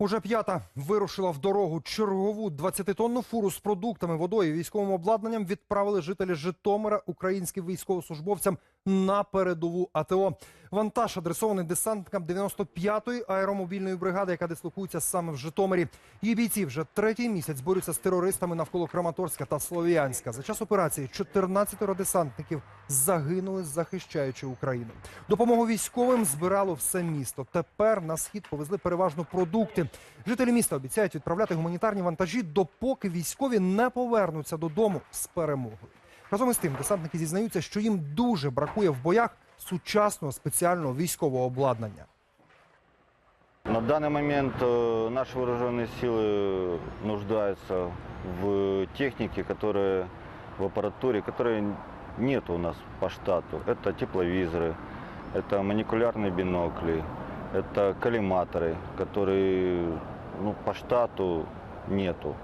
Уже п'ята вирушила в дорогу чергову 20-тонну фуру з продуктами, водою військовим обладнанням відправили жителі Житомира українським військовослужбовцям на передову АТО. Вантаж адресований десантникам 95-ї аеромобільної бригади, яка дислокується саме в Житомирі. Її бійці вже третій місяць борються з терористами навколо Краматорська та Слов'янська. За час операції 14 десантників загинули, захищаючи Україну. Допомогу військовим збирало все місто. Тепер на схід повезли переважно продукти. Жителі міста обіцяють відправляти гуманітарні вантажі, допоки військові не повернуться додому з перемогою. Разом із тим, десантники зізнаються, що їм дуже бракує в боях сучасного спеціального військового обладнання. На данный момент э, наши вооруженные силы нуждаются в технике, которая в аппаратуре, которой нет у нас по штату. Это тепловизоры, это маникулярные бинокли, это коллиматоры, которые ну, по штату нету.